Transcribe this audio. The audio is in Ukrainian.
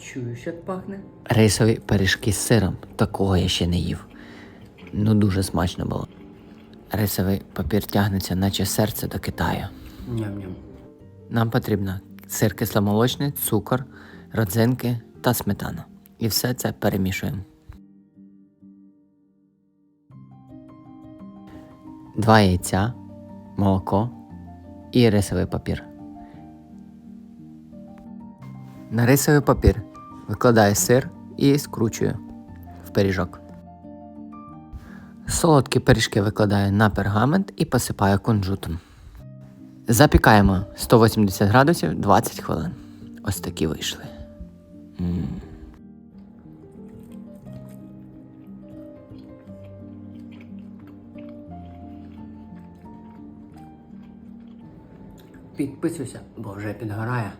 Чуєш, як пахне? Рисові пиріжки з сиром. Такого я ще не їв. Ну дуже смачно було. Рисовий папір тягнеться, наче серце до Китаю. Ням-ням. Нам потрібно сир кисломолочний, цукор, родзинки та сметана. І все це перемішуємо. Два яйця, молоко і рисовий папір. На рисовий папір викладаю сир і скручую в пиріжок. Солодкі пиріжки викладаю на пергамент і посипаю кунжутом. Запікаємо 180 градусів 20 хвилин. Ось такі вийшли. М. Підписуйся, бо вже підгорає.